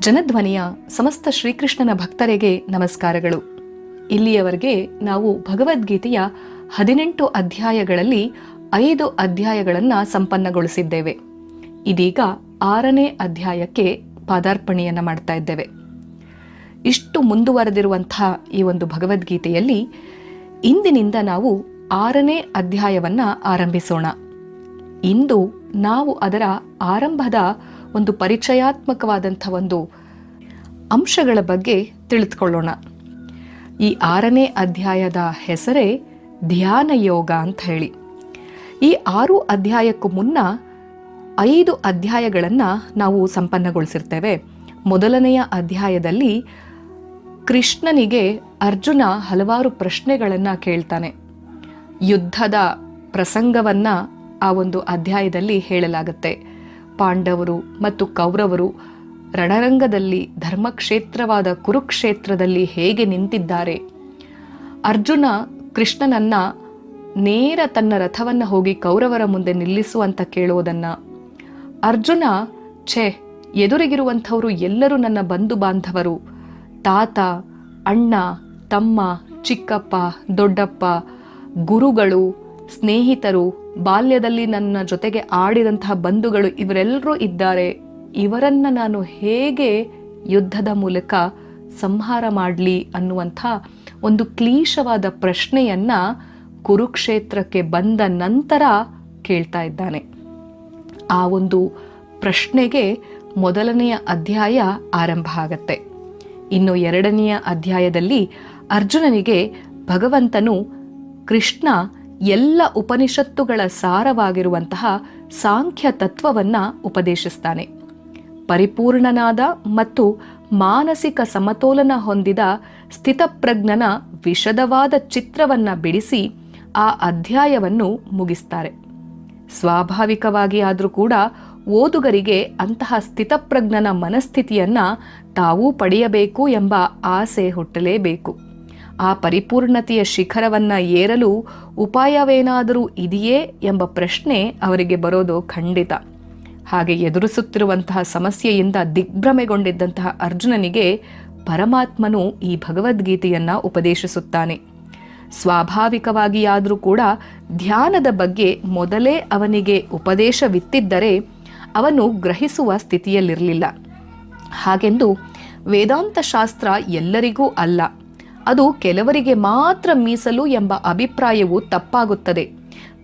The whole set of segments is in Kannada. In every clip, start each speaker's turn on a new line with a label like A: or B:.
A: ಜನಧ್ವನಿಯ ಸಮಸ್ತ ಶ್ರೀಕೃಷ್ಣನ ಭಕ್ತರಿಗೆ ನಮಸ್ಕಾರಗಳು. ಇಲ್ಲಿಯವರೆಗೆ ನಾವು ಭಗವದ್ಗೀತೆಯ ಹದಿನೆಂಟು ಅಧ್ಯಾಯಗಳಲ್ಲಿ ಐದು ಅಧ್ಯಾಯಗಳನ್ನು ಸಂಪನ್ನಗೊಳಿಸಿದ್ದೇವೆ. ಇದೀಗ ಆರನೇ ಅಧ್ಯಾಯಕ್ಕೆ ಪಾದಾರ್ಪಣೆಯನ್ನು ಮಾಡ್ತಾ ಇದ್ದೇವೆ. ಇಷ್ಟು ಮುಂದುವರೆದಿರುವಂತಹ ಈ ಒಂದು ಭಗವದ್ಗೀತೆಯಲ್ಲಿ ಇಂದಿನಿಂದ ನಾವು ಆರನೇ ಅಧ್ಯಾಯವನ್ನು ಆರಂಭಿಸೋಣ. ಇಂದು ನಾವು ಅದರ ಆರಂಭದ ಒಂದು ಪರಿಚಯಾತ್ಮಕವಾದಂಥ ಒಂದು ಅಂಶಗಳ ಬಗ್ಗೆ ತಿಳಿದುಕೊಳ್ಳೋಣ. ಈ ಆರನೇ ಅಧ್ಯಾಯದ ಹೆಸರೇ ಧ್ಯಾನ ಯೋಗ ಅಂತ ಹೇಳಿ. ಈ ಆರು ಅಧ್ಯಾಯಕ್ಕೂ ಮುನ್ನ ಐದು ಅಧ್ಯಾಯಗಳನ್ನು ನಾವು ಸಂಪನ್ನಗೊಳಿಸಿರ್ತೇವೆ. ಮೊದಲನೆಯ ಅಧ್ಯಾಯದಲ್ಲಿ ಕೃಷ್ಣನಿಗೆ ಅರ್ಜುನ ಹಲವಾರು ಪ್ರಶ್ನೆಗಳನ್ನು ಕೇಳ್ತಾನೆ. ಯುದ್ಧದ ಪ್ರಸಂಗವನ್ನು ಆ ಒಂದು ಅಧ್ಯಾಯದಲ್ಲಿ ಹೇಳಲಾಗುತ್ತೆ. ಪಾಂಡವರು ಮತ್ತು ಕೌರವರು ರಣರಂಗದಲ್ಲಿ ಧರ್ಮಕ್ಷೇತ್ರವಾದ ಕುರುಕ್ಷೇತ್ರದಲ್ಲಿ ಹೇಗೆ ನಿಂತಿದ್ದಾರೆ? ಅರ್ಜುನ ಕೃಷ್ಣನನ್ನ ನೇರ ತನ್ನ ರಥವನ್ನು ಹೋಗಿ ಕೌರವರ ಮುಂದೆ ನಿಲ್ಲಿಸುವಂತ ಕೇಳುವುದನ್ನ. ಅರ್ಜುನ, ಛೇ, ಎದುರಿಗಿರುವಂಥವರು ಎಲ್ಲರೂ ನನ್ನ ಬಂಧು ಬಾಂಧವರು. ತಾತ, ಅಣ್ಣ, ತಮ್ಮ, ಚಿಕ್ಕಪ್ಪ, ದೊಡ್ಡಪ್ಪ, ಗುರುಗಳು, ಸ್ನೇಹಿತರು ಬಾಲ್ಯದಲ್ಲಿ ನನ್ನ ಜೊತೆಗೆ ಆಡಿದಂತಹ ಬಂಧುಗಳು ಇವರೆಲ್ಲರೂ ಇದ್ದಾರೆ. ಇವರನ್ನ ನಾನು ಹೇಗೆ ಯುದ್ಧದ ಮೂಲಕ ಸಂಹಾರ ಮಾಡಲಿ ಅನ್ನುವಂಥ ಒಂದು ಕ್ಲೀಶವಾದ ಪ್ರಶ್ನೆಯನ್ನ ಕುರುಕ್ಷೇತ್ರಕ್ಕೆ ಬಂದ ನಂತರ ಕೇಳ್ತಾ ಇದ್ದಾನೆ. ಆ ಒಂದು ಪ್ರಶ್ನೆಗೆ ಮೊದಲನೆಯ ಅಧ್ಯಾಯ ಆರಂಭ ಆಗತ್ತೆ. ಇನ್ನು ಎರಡನೆಯ ಅಧ್ಯಾಯದಲ್ಲಿ ಅರ್ಜುನನಿಗೆ ಭಗವಂತನು ಕೃಷ್ಣ ಎಲ್ಲ ಉಪನಿಷತ್ತುಗಳ ಸಾರವಾಗಿರುವಂತಹ ಸಾಂಖ್ಯ ತತ್ವವನ್ನ ಉಪದೇಶಿಸ್ತಾನೆ. ಪರಿಪೂರ್ಣನಾದ ಮತ್ತು ಮಾನಸಿಕ ಸಮತೋಲನ ಹೊಂದಿದ ಸ್ಥಿತಪ್ರಜ್ಞನ ವಿಶದವಾದ ಚಿತ್ರವನ್ನ ಬಿಡಿಸಿ ಆ ಅಧ್ಯಾಯವನ್ನು ಮುಗಿಸ್ತಾರೆ. ಸ್ವಾಭಾವಿಕವಾಗಿ ಆದರೂ ಕೂಡ ಓದುಗರಿಗೆ ಅಂತಹ ಸ್ಥಿತಪ್ರಜ್ಞನ ಮನಸ್ಥಿತಿಯನ್ನ ತಾವೂ ಪಡೆಯಬೇಕು ಎಂಬ ಆಸೆ ಹುಟ್ಟಲೇಬೇಕು. ಆ ಪರಿಪೂರ್ಣತೆಯ ಶಿಖರವನ್ನು ಏರಲು ಉಪಾಯವೇನಾದರೂ ಇದೆಯೇ ಎಂಬ ಪ್ರಶ್ನೆ ಅವರಿಗೆ ಬರೋದು ಖಂಡಿತ. ಹಾಗೆ ಎದುರಿಸುತ್ತಿರುವಂತಹ ಸಮಸ್ಯೆಯಿಂದ ದಿಗ್ಭ್ರಮೆಗೊಂಡಿದ್ದಂತಹ ಅರ್ಜುನನಿಗೆ ಪರಮಾತ್ಮನು ಈ ಭಗವದ್ಗೀತೆಯನ್ನು ಉಪದೇಶಿಸುತ್ತಾನೆ. ಸ್ವಾಭಾವಿಕವಾಗಿಯಾದರೂ ಕೂಡ ಧ್ಯಾನದ ಬಗ್ಗೆ ಮೊದಲೇ ಅವನಿಗೆ ಉಪದೇಶವಿತ್ತಿದ್ದರೆ ಅವನು ಗ್ರಹಿಸುವ ಸ್ಥಿತಿಯಲ್ಲಿರಲಿಲ್ಲ. ಹಾಗೆಂದು ವೇದಾಂತ ಶಾಸ್ತ್ರ ಎಲ್ಲರಿಗೂ ಅಲ್ಲ. ಅದು ಕೆಲವರಿಗೆ ಮಾತ್ರ ಮೀಸಲು ಎಂಬ ಅಭಿಪ್ರಾಯವು ತಪ್ಪಾಗುತ್ತದೆ.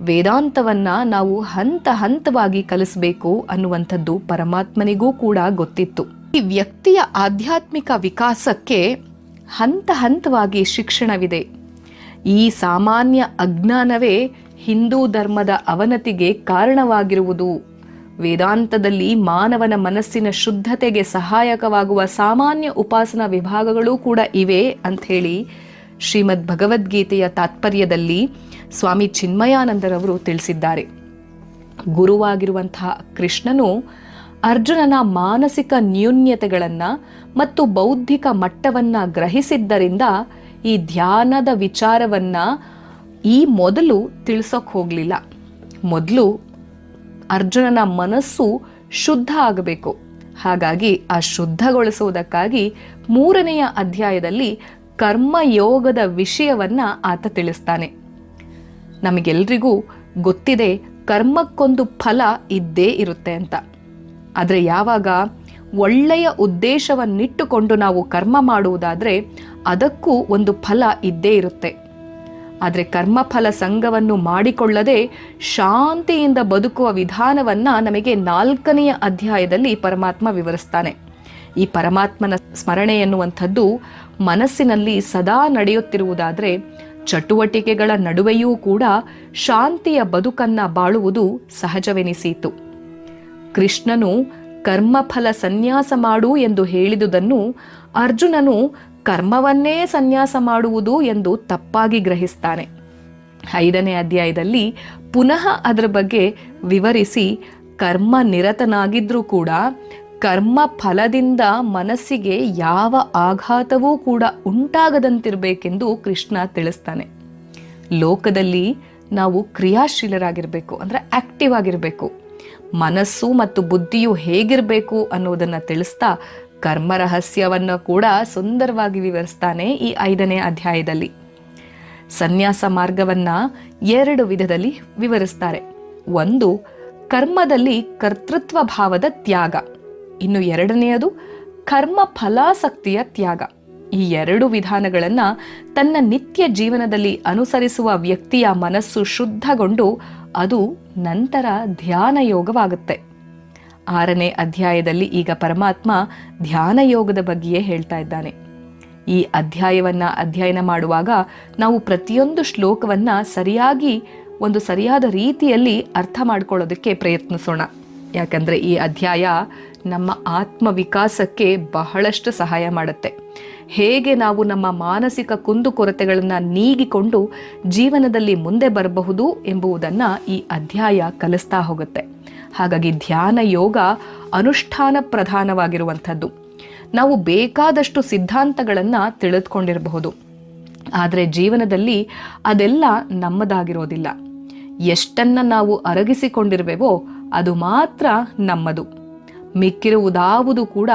A: ವೇದಾಂತವನ್ನ ನಾವು ಹಂತ ಹಂತವಾಗಿ ಕಲಿಸಬೇಕು ಅನ್ನುವಂಥದ್ದು ಪರಮಾತ್ಮನಿಗೂ ಕೂಡ ಗೊತ್ತಿತ್ತು. ಈ ವ್ಯಕ್ತಿಯ ಆಧ್ಯಾತ್ಮಿಕ ವಿಕಾಸಕ್ಕೆ ಹಂತ ಹಂತವಾಗಿ ಶಿಕ್ಷಣವಿದೆ. ಈ ಸಾಮಾನ್ಯ ಅಜ್ಞಾನವೇ ಹಿಂದೂ ಧರ್ಮದ ಅವನತಿಗೆ ಕಾರಣವಾಗಿರುವುದು. ವೇದಾಂತದಲ್ಲಿ ಮಾನವನ ಮನಸ್ಸಿನ ಶುದ್ಧತೆಗೆ ಸಹಾಯಕವಾಗುವ ಸಾಮಾನ್ಯ ಉಪಾಸನಾ ವಿಭಾಗಗಳೂ ಕೂಡ ಇವೆ ಅಂಥೇಳಿ ಶ್ರೀಮದ್ ಭಗವದ್ಗೀತೆಯ ತಾತ್ಪರ್ಯದಲ್ಲಿ ಸ್ವಾಮಿ ಚಿನ್ಮಯಾನಂದರವರು ತಿಳಿಸಿದ್ದಾರೆ. ಗುರುವಾಗಿರುವಂತಹ ಕೃಷ್ಣನು ಅರ್ಜುನನ ಮಾನಸಿಕ ನ್ಯೂನ್ಯತೆಗಳನ್ನು ಮತ್ತು ಬೌದ್ಧಿಕ ಮಟ್ಟವನ್ನ ಗ್ರಹಿಸಿದ್ದರಿಂದ ಈ ಧ್ಯಾನದ ವಿಚಾರವನ್ನ ಈ ಮೊದಲು ತಿಳಿಸೋಕೆ ಹೋಗಲಿಲ್ಲ. ಮೊದಲು ಅರ್ಜುನನ ಮನಸ್ಸು ಶುದ್ಧ ಆಗಬೇಕು. ಹಾಗಾಗಿ ಆ ಶುದ್ಧಗೊಳಿಸುವುದಕ್ಕಾಗಿ ಮೂರನೆಯ ಅಧ್ಯಾಯದಲ್ಲಿ ಕರ್ಮಯೋಗದ ವಿಷಯವನ್ನ ಆತ ತಿಳಿಸ್ತಾನೆ. ನಮಗೆಲ್ರಿಗೂ ಗೊತ್ತಿದೆ ಕರ್ಮಕ್ಕೊಂದು ಫಲ ಇದ್ದೇ ಇರುತ್ತೆ ಅಂತ. ಆದರೆ ಯಾವಾಗ ಒಳ್ಳೆಯ ಉದ್ದೇಶವನ್ನಿಟ್ಟುಕೊಂಡು ನಾವು ಕರ್ಮ ಮಾಡುವುದಾದರೆ ಅದಕ್ಕೂ ಒಂದು ಫಲ ಇದ್ದೇ ಇರುತ್ತೆ. ಆದರೆ ಕರ್ಮಫಲ ಸಂಘವನ್ನು ಮಾಡಿಕೊಳ್ಳದೆ ಶಾಂತಿಯಿಂದ ಬದುಕುವ ವಿಧಾನವನ್ನ ನಮಗೆ ನಾಲ್ಕನೆಯ ಅಧ್ಯಾಯದಲ್ಲಿ ಪರಮಾತ್ಮ ವಿವರಿಸ್ತಾನೆ. ಈ ಪರಮಾತ್ಮನ ಸ್ಮರಣೆ ಎನ್ನುವಂಥದ್ದು ಮನಸ್ಸಿನಲ್ಲಿ ಸದಾ ನಡೆಯುತ್ತಿರುವುದಾದರೆ ಚಟುವಟಿಕೆಗಳ ನಡುವೆಯೂ ಕೂಡ ಶಾಂತಿಯ ಬದುಕನ್ನ ಬಾಳುವುದು ಸಹಜವೆನಿಸಿತು. ಕೃಷ್ಣನು ಕರ್ಮಫಲ ಸನ್ಯಾಸ ಮಾಡು ಎಂದು ಹೇಳಿದುದನ್ನು ಅರ್ಜುನನು ಕರ್ಮವನ್ನೇ ಸನ್ಯಾಸ ಮಾಡುವುದು ಎಂದು ತಪ್ಪಾಗಿ ಗ್ರಹಿಸ್ತಾನೆ. ಐದನೇ ಅಧ್ಯಾಯದಲ್ಲಿ ಪುನಃ ಅದರ ಬಗ್ಗೆ ವಿವರಿಸಿ ಕರ್ಮ ನಿರತನಾಗಿದ್ರೂ ಕೂಡ ಕರ್ಮ ಫಲದಿಂದ ಮನಸ್ಸಿಗೆ ಯಾವ ಆಘಾತವೂ ಕೂಡ ಉಂಟಾಗದಂತಿರಬೇಕೆಂದು ಕೃಷ್ಣ ತಿಳಿಸ್ತಾನೆ. ಲೋಕದಲ್ಲಿ ನಾವು ಕ್ರಿಯಾಶೀಲರಾಗಿರಬೇಕು, ಅಂದರೆ ಆಕ್ಟಿವ್ ಆಗಿರಬೇಕು. ಮನಸ್ಸು ಮತ್ತು ಬುದ್ಧಿಯು ಹೇಗಿರಬೇಕು ಅನ್ನೋದನ್ನು ತಿಳಿಸ್ತಾ ಕರ್ಮ ರಹಸ್ಯವನ್ನು ಕೂಡ ಸುಂದರವಾಗಿ ವಿವರಿಸ್ತಾನೆ ಈ ಐದನೇ ಅಧ್ಯಾಯದಲ್ಲಿ. ಸನ್ಯಾಸ ಮಾರ್ಗವನ್ನ ಎರಡು ವಿಧದಲ್ಲಿ ವಿವರಿಸ್ತಾರೆ. ಒಂದು, ಕರ್ಮದಲ್ಲಿ ಕರ್ತೃತ್ವ ಭಾವದ ತ್ಯಾಗ. ಇನ್ನು ಎರಡನೆಯದು, ಕರ್ಮ ಫಲಾಸಕ್ತಿಯ ತ್ಯಾಗ. ಈ ಎರಡು ವಿಧಾನಗಳನ್ನು ತನ್ನ ನಿತ್ಯ ಜೀವನದಲ್ಲಿ ಅನುಸರಿಸುವ ವ್ಯಕ್ತಿಯ ಮನಸ್ಸು ಶುದ್ಧಗೊಂಡು ಅದು ನಂತರ ಧ್ಯಾನ ಯೋಗವಾಗುತ್ತೆ ಆರನೇ ಅಧ್ಯಾಯದಲ್ಲಿ ಈಗ ಪರಮಾತ್ಮ ಧ್ಯಾನ ಯೋಗದ ಬಗ್ಗೆಯೇ ಹೇಳ್ತಾ ಇದ್ದಾನೆ. ಈ ಅಧ್ಯಾಯವನ್ನ ಅಧ್ಯಯನ ಮಾಡುವಾಗ ನಾವು ಪ್ರತಿಯೊಂದು ಶ್ಲೋಕವನ್ನ ಸರಿಯಾಗಿ, ಒಂದು ಸರಿಯಾದ ರೀತಿಯಲ್ಲಿ ಅರ್ಥ ಮಾಡ್ಕೊಳ್ಳೋದಕ್ಕೆ ಪ್ರಯತ್ನಿಸೋಣ. ಯಾಕಂದ್ರೆ ಈ ಅಧ್ಯಾಯ ನಮ್ಮ ಆತ್ಮ ವಿಕಾಸಕ್ಕೆ ಬಹಳಷ್ಟು ಸಹಾಯ ಮಾಡುತ್ತೆ. ಹೇಗೆ ನಾವು ನಮ್ಮ ಮಾನಸಿಕ ಕುಂದುಕೊರತೆಗಳನ್ನು ನೀಗಿಕೊಂಡು ಜೀವನದಲ್ಲಿ ಮುಂದೆ ಬರಬಹುದು ಎಂಬುದನ್ನ ಈ ಅಧ್ಯಾಯ ಕಲಿಸ್ತಾ ಹೋಗುತ್ತೆ. ಹಾಗಾಗಿ ಧ್ಯಾನ ಯೋಗ ಅನುಷ್ಠಾನ ಪ್ರಧಾನವಾಗಿರುವಂಥದ್ದು. ನಾವು ಬೇಕಾದಷ್ಟು ಸಿದ್ಧಾಂತಗಳನ್ನು ತಿಳಿದುಕೊಂಡಿರಬಹುದು. ಆದರೆ ಜೀವನದಲ್ಲಿ ಅದೆಲ್ಲ ನಮ್ಮದಾಗಿರೋದಿಲ್ಲ. ಎಷ್ಟನ್ನು ನಾವು ಅರಗಿಸಿಕೊಂಡಿರುವೆವೋ ಅದು ಮಾತ್ರ ನಮ್ಮದು. ಮಿಕ್ಕಿರುವುದಾವುದು ಕೂಡ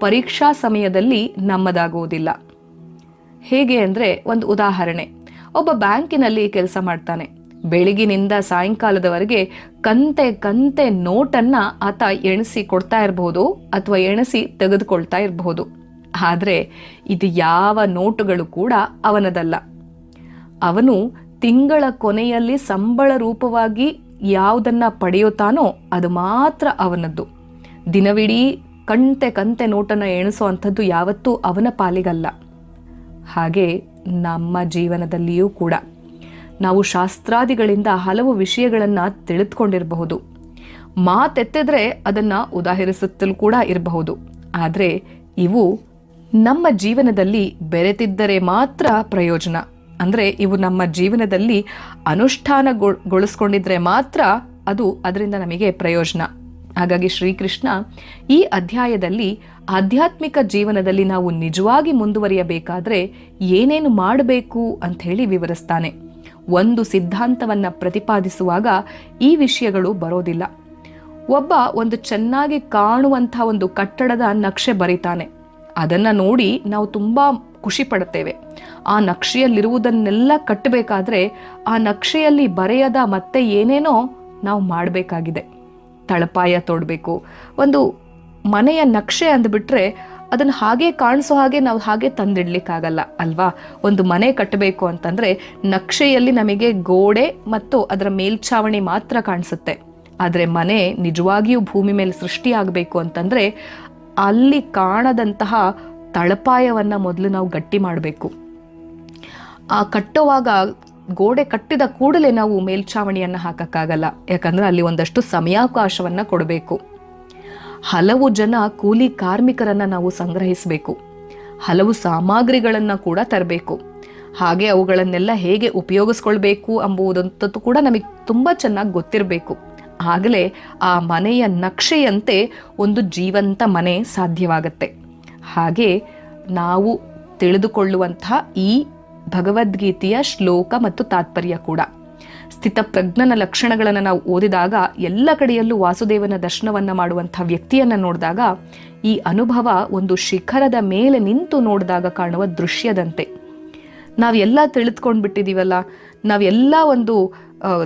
A: ಪರೀಕ್ಷಾ ಸಮಯದಲ್ಲಿ ನಮ್ಮದಾಗುವುದಿಲ್ಲ. ಹೇಗೆ ಅಂದರೆ ಒಂದು ಉದಾಹರಣೆ. ಒಬ್ಬ ಬ್ಯಾಂಕಿನಲ್ಲಿ ಕೆಲಸ ಮಾಡ್ತಾನೆ. ಬೆಳಗಿನಿಂದ ಸಾಯಂಕಾಲದವರೆಗೆ ಕಂತೆ ಕಂತೆ ನೋಟನ್ನ ಆತ ಎಣಿಸಿ ಕೊಡ್ತಾ ಇರಬಹುದು ಅಥವಾ ಎಣಿಸಿ ತೆಗೆದುಕೊಳ್ತಾ ಇರಬಹುದು ಆದರೆ ಇದು ಯಾವ ನೋಟುಗಳು ಕೂಡ ಅವನದಲ್ಲ. ಅವನು ತಿಂಗಳ ಕೊನೆಯಲ್ಲಿ ಸಂಬಳ ರೂಪವಾಗಿ ಯಾವುದನ್ನ ಪಡೆಯುತ್ತಾನೋ ಅದು ಮಾತ್ರ ಅವನದ್ದು. ದಿನವಿಡೀ ಕಂತೆ ಕಂತೆ ನೋಟನ್ನು ಎಣಿಸೋ ಅಂಥದ್ದು ಯಾವತ್ತೂ ಅವನ ಪಾಲಿಗಲ್ಲ. ಹಾಗೆ ನಮ್ಮ ಜೀವನದಲ್ಲಿಯೂ ಕೂಡ. ನಾವು ಶಾಸ್ತ್ರಾದಿಗಳಿಂದ ಹಲವು ವಿಷಯಗಳನ್ನು ತಿಳಿದುಕೊಂಡಿರಬಹುದು. ಮಾತೆತ್ತಿದ್ರೆ ಅದನ್ನು ಉದಾಹರಿಸುತ್ತಲೂ ಕೂಡ ಇರಬಹುದು. ಆದರೆ ಇವು ನಮ್ಮ ಜೀವನದಲ್ಲಿ ಬೆರೆತಿದ್ದರೆ ಮಾತ್ರ ಪ್ರಯೋಜನ. ಅಂದರೆ ಇವು ನಮ್ಮ ಜೀವನದಲ್ಲಿ ಅನುಷ್ಠಾನಗೊಳಿಸ್ಕೊಂಡಿದ್ರೆ ಮಾತ್ರ ಅದು ಅದರಿಂದ ನಮಗೆ ಪ್ರಯೋಜನ. ಹಾಗಾಗಿ ಶ್ರೀಕೃಷ್ಣ ಈ ಅಧ್ಯಾಯದಲ್ಲಿ ಆಧ್ಯಾತ್ಮಿಕ ಜೀವನದಲ್ಲಿ ನಾವು ನಿಜವಾಗಿ ಮುಂದುವರಿಯಬೇಕಾದ್ರೆ ಏನೇನು ಮಾಡಬೇಕು ಅಂತ ಹೇಳಿ ವಿವರಿಸ್ತಾನೆ. ಒಂದು ಸಿದ್ಧಾಂತವನ್ನು ಪ್ರತಿಪಾದಿಸುವಾಗ ಈ ವಿಷಯಗಳು ಬರೋದಿಲ್ಲ. ಒಬ್ಬ ಒಂದು ಚೆನ್ನಾಗಿ ಕಾಣುವಂಥ ಒಂದು ಕಟ್ಟಡದ ನಕ್ಷೆ ಬರೀತಾನೆ. ಅದನ್ನ ನೋಡಿ ನಾವು ತುಂಬಾ ಖುಷಿ ಪಡುತ್ತೇವೆ. ಆ ನಕ್ಷೆಯಲ್ಲಿರುವುದನ್ನೆಲ್ಲ ಕಟ್ಟಬೇಕಾದ್ರೆ ಆ ನಕ್ಷೆಯಲ್ಲಿ ಬರೆಯದ ಮತ್ತೆ ಏನೇನೋ ನಾವು ಮಾಡಬೇಕಾಗಿದೆ. ತಳಪಾಯ ತೋಡಬೇಕು, ಒಂದು ಮನೆಯ ನಕ್ಷೆ ಅಂದ್ಬಿಟ್ರೆ ಅದನ್ನು ಹಾಗೆ ಕಾಣಿಸೋ ಹಾಗೆ ನಾವು ಹಾಗೆ ತಂದಿಡ್ಲಿಕ್ಕಾಗಲ್ಲ, ಅಲ್ವಾ? ಒಂದು ಮನೆ ಕಟ್ಟಬೇಕು ಅಂತಂದ್ರೆ ನಕ್ಷೆಯಲ್ಲಿ ನಮಗೆ ಗೋಡೆ ಮತ್ತು ಅದರ ಮೇಲ್ಛಾವಣಿ ಮಾತ್ರ ಕಾಣಿಸುತ್ತೆ. ಆದರೆ ಮನೆ ನಿಜವಾಗಿಯೂ ಭೂಮಿ ಮೇಲೆ ಸೃಷ್ಟಿಯಾಗಬೇಕು ಅಂತಂದ್ರೆ ಅಲ್ಲಿ ಕಾಣದಂತಹ ತಳಪಾಯವನ್ನ ಮೊದಲು ನಾವು ಗಟ್ಟಿ ಮಾಡಬೇಕು. ಆ ಕಟ್ಟುವಾಗ ಗೋಡೆ ಕಟ್ಟಿದ ಕೂಡಲೇ ನಾವು ಮೇಲ್ಛಾವಣಿಯನ್ನು ಹಾಕಕ್ಕಾಗಲ್ಲ. ಯಾಕಂದ್ರೆ ಅಲ್ಲಿ ಒಂದಷ್ಟು ಸಮಯಾವಕಾಶವನ್ನು ಕೊಡಬೇಕು. ಹಲವು ಜನ ಕೂಲಿ ಕಾರ್ಮಿಕರನ್ನ ನಾವು ಸಂಗ್ರಹಿಸಬೇಕು. ಹಲವು ಸಾಮಗ್ರಿಗಳನ್ನು ಕೂಡ ತರಬೇಕು. ಹಾಗೆ ಅವುಗಳನ್ನೆಲ್ಲ ಹೇಗೆ ಉಪಯೋಗಿಸ್ಕೊಳ್ಬೇಕು ಎಂಬುದಂತೂ ಕೂಡ ನಮಗೆ ತುಂಬ ಚೆನ್ನಾಗಿ ಗೊತ್ತಿರಬೇಕು. ಆಗಲೇ ಆ ಮನೆಯ ನಕ್ಷೆಯಂತೆ ಒಂದು ಜೀವಂತ ಮನೆ ಸಾಧ್ಯವಾಗತ್ತೆ. ಹಾಗೆ ನಾವು ತಿಳಿದುಕೊಳ್ಳುವಂತಹ ಈ ಭಗವದ್ಗೀತೆಯ ಶ್ಲೋಕ ಮತ್ತು ತಾತ್ಪರ್ಯ ಕೂಡ. ಸ್ಥಿತಪ್ರಜ್ಞನ ಲಕ್ಷಣಗಳನ್ನು ನಾವು ಓದಿದಾಗ ಎಲ್ಲ ಕಡೆಯಲ್ಲೂ ವಾಸುದೇವನ ದರ್ಶನವನ್ನ ಮಾಡುವಂಥ ವ್ಯಕ್ತಿಯನ್ನ ನೋಡಿದಾಗ ಈ ಅನುಭವ ಒಂದು ಶಿಖರದ ಮೇಲೆ ನಿಂತು ನೋಡಿದಾಗ ಕಾಣುವ ದೃಶ್ಯದಂತೆ. ನಾವೆಲ್ಲ ತಿಳಿದುಕೊಂಡು ಬಿಟ್ಟಿದ್ದೀವಲ್ಲ ನಾವೆಲ್ಲ ಒಂದು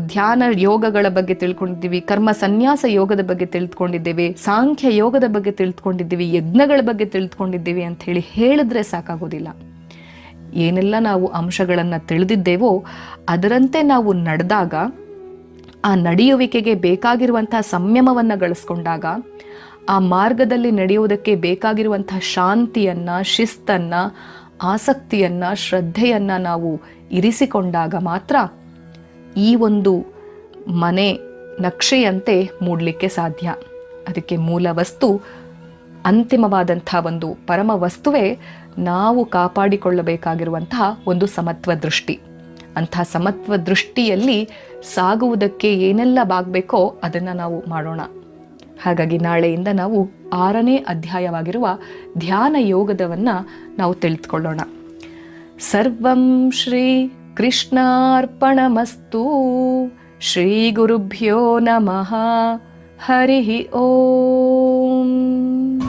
A: ಧ್ಯಾನ ಯೋಗಗಳ ಬಗ್ಗೆ ತಿಳ್ಕೊಂಡಿದ್ದೀವಿ, ಕರ್ಮ ಸನ್ಯಾಸ ಯೋಗದ ಬಗ್ಗೆ ತಿಳಿದುಕೊಂಡಿದ್ದೇವೆ ಸಾಂಖ್ಯ ಯೋಗದ ಬಗ್ಗೆ ತಿಳಿದುಕೊಂಡಿದ್ದೀವಿ ಯಜ್ಞಗಳ ಬಗ್ಗೆ ತಿಳಿದುಕೊಂಡಿದ್ದೀವಿ ಅಂತ ಹೇಳಿ ಹೇಳಿದ್ರೆ ಸಾಕಾಗೋದಿಲ್ಲ. ಏನೆಲ್ಲ ನಾವು ಅಂಶಗಳನ್ನು ತಿಳಿದಿದ್ದೇವೋ ಅದರಂತೆ ನಾವು ನಡೆದಾಗ, ಆ ನಡೆಯುವಿಕೆಗೆ ಬೇಕಾಗಿರುವಂತಹ ಸಂಯಮವನ್ನು ಗಳಿಸ್ಕೊಂಡಾಗ, ಆ ಮಾರ್ಗದಲ್ಲಿ ನಡೆಯುವುದಕ್ಕೆ ಬೇಕಾಗಿರುವಂಥ ಶಾಂತಿಯನ್ನು, ಶಿಸ್ತನ್ನು, ಆಸಕ್ತಿಯನ್ನು, ಶ್ರದ್ಧೆಯನ್ನು ನಾವು ಇರಿಸಿಕೊಂಡಾಗ ಮಾತ್ರ ಈ ಒಂದು ಮನೆ ನಕ್ಷೆಯಂತೆ ಮೂಡಲಿಕ್ಕೆ ಸಾಧ್ಯ. ಅದಕ್ಕೆ ಮೂಲ ವಸ್ತು ಅಂತಿಮವಾದಂಥ ಒಂದು ಪರಮ ವಸ್ತುವೇ ನಾವು ಕಾಪಾಡಿಕೊಳ್ಳಬೇಕಾಗಿರುವಂತಹ ಒಂದು ಸಮತ್ವ ದೃಷ್ಟಿ. ಅಂಥ ಸಮತ್ವ ದೃಷ್ಟಿಯಲ್ಲಿ ಸಾಗುವುದಕ್ಕೆ ಏನೆಲ್ಲ ಬಾಗಬೇಕೋ ಅದನ್ನು ನಾವು ಮಾಡೋಣ. ಹಾಗಾಗಿ ನಾಳೆಯಿಂದ ನಾವು ಆರನೇ ಅಧ್ಯಾಯವಾಗಿರುವ ಧ್ಯಾನ ಯೋಗದವನ್ನು ನಾವು ತಿಳಿದುಕೊಳ್ಳೋಣ. ಸರ್ವಂ ಶ್ರೀ ಕೃಷ್ಣಾರ್ಪಣಮಸ್ತು. ಶ್ರೀ ಗುರುಭ್ಯೋ ನಮಃ. ಹರಿ ಓಂ.